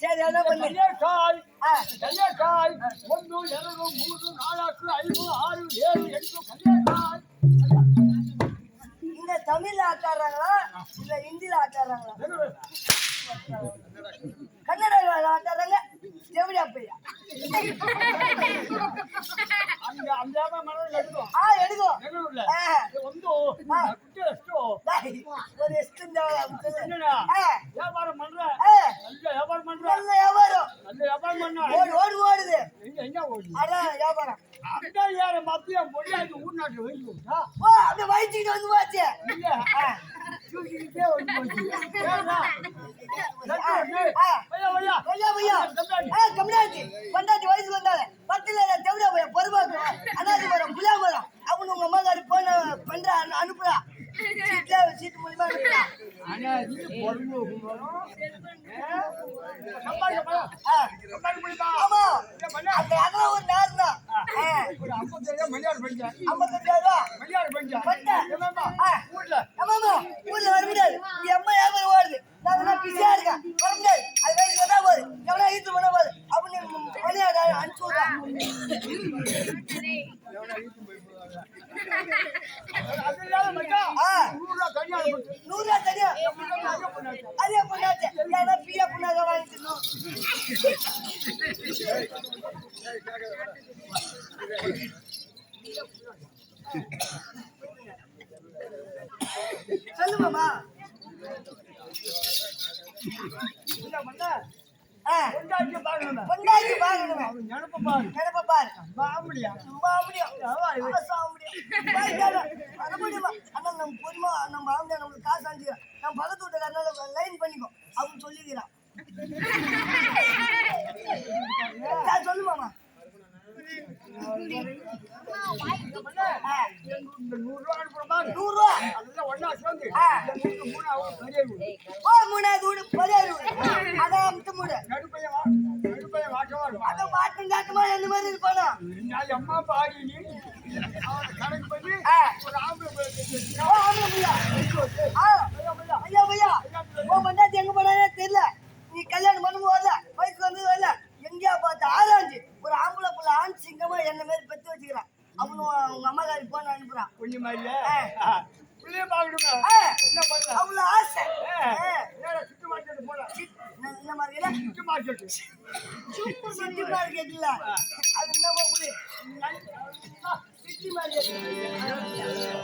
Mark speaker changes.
Speaker 1: சரி,
Speaker 2: என்ன பண்ணு
Speaker 1: ஒன்று, இரண்டு, மூன்று, நாலாக்கு, ஐந்து, ஆறு, ஏழு, எட்டு, கையேக்காய்.
Speaker 2: இந்த தமிழ்ல ஆட்டாடுறாங்களா இல்ல ஹிந்தில ஆட்டாடுறாங்களா கன்னடால ஆட்டாடுறாங்க எப்படி அப்பையா
Speaker 1: அந்த ஏமா மணல் எடுக்கும்.
Speaker 2: ஆ எடுக்கும்
Speaker 1: வந்து,
Speaker 2: ஒரு? ஆ
Speaker 1: வியாபாரம் பண்ற. நல்ல வியாபாரம் பண்ற.
Speaker 2: நல்ல வியாபாரம்
Speaker 1: நல்ல வியாபாரம் பண்ண.
Speaker 2: ஓடு ஓடு ஓடுது
Speaker 1: எங்க?
Speaker 2: அதான் வியாபாரம்
Speaker 1: அந்த மத்திய விட்டா.
Speaker 2: ஓ அப்படியே வயிற்றுக்கிட்டு வந்து போச்சு
Speaker 1: இல்ல, தூக்கிக்கிட்டே வந்து போச்சு.
Speaker 2: ஆ.
Speaker 1: ஐயா, ஐயா.
Speaker 2: ஐயா ஐயா. ஆ கம்னாச்சி பண்டாச்சி வயசுக்கு வந்தாங்க பத்துல தெவிடா போய் பொறுப்பாக்கு அண்ணாச்சி மரம் புளியா மரம் அவனு உங்க அம்மா காரி போன பண்ற அனு- அனுப்புறா
Speaker 1: ஊர்ல.
Speaker 2: வர முடியாது. அம்மா வியாபாரம் ஓடுது நான் பிஸியா இருக்கேன். வர முடியாது. அது வயசு வந்தா போது எவ்வளோ ஈத்து பண்ண போது அப்படின்னு மணியாட அனுப்பிச்சு விடுறான் சொல்லுமாமா. பொண்டாட்டி வாங்கணுமே
Speaker 1: அவன் நினைப்ப பாரு.
Speaker 2: நினைப்ப பாரு.
Speaker 1: பாம்படியா?
Speaker 2: அண்ணா நம்ம பொறுமா? நம்ம ஆம்பளை நம்மளுக்கு காசு அனுப்பிக்கிறோம் நம்ம பக்கத்து வீட்டுக்காரனால லைன் பண்ணிக்கோ. அப்படின்னு சொல்லிக்கிறான் சரி, சொல்லுமாமா ஆ,
Speaker 1: இந்த நூறு ரூபா அனுப்புற பாரு.
Speaker 2: நூறு ரூபா
Speaker 1: அதெல்லாம் ஒண்ணா சேர்ந்து,
Speaker 2: ஆ.
Speaker 1: இந்த நூறு மூணாவது வீடு.
Speaker 2: ஓ மூணாவது வீடு பழைய அமுத்து மூடு
Speaker 1: நடுப்பையன் வா-
Speaker 2: பாட்டும் காட்டுமா எந்த மாதிரி இருப்பானா
Speaker 1: அம்மா பாடி நீ கணக்கு பண்ணி
Speaker 2: ஆ.
Speaker 1: ஒரு ஆம்பளை
Speaker 2: ஆம்பளை பிள்ளையா? ஆ, ஐயா ஐயா உன் பொண்டாட்டி எங்க போனானே தெரியல நீ கல்யாணம் பண்ணும் வரல வயசு வந்து வரல எங்கேயா பார்த்த ஆராய்ஞ்சு ஒரு ஆம்பளை புள்ள ஆண் சிங்கமா என்ன மாதிரி பெத்து வச்சுக்கிறான் அவனும் உங்க அம்மா காரி ஆ.
Speaker 1: ஆ. பிள்ளைய பார்க்கணுமே.
Speaker 2: ஆ,
Speaker 1: என்ன பண்ண?
Speaker 2: அவ்வளவு ஆசை
Speaker 1: ஏ,
Speaker 2: ஆ,
Speaker 1: நேரா சுத்தி மார்க்கெட் போல.
Speaker 2: சி- என்ன- என்ன இல்ல?
Speaker 1: சுத்தி மார்க்கெட்.
Speaker 2: சிட்டி மார்க்கெட் இல்ல அது என்னமோ புடி சிட்டி மார்க்கெட்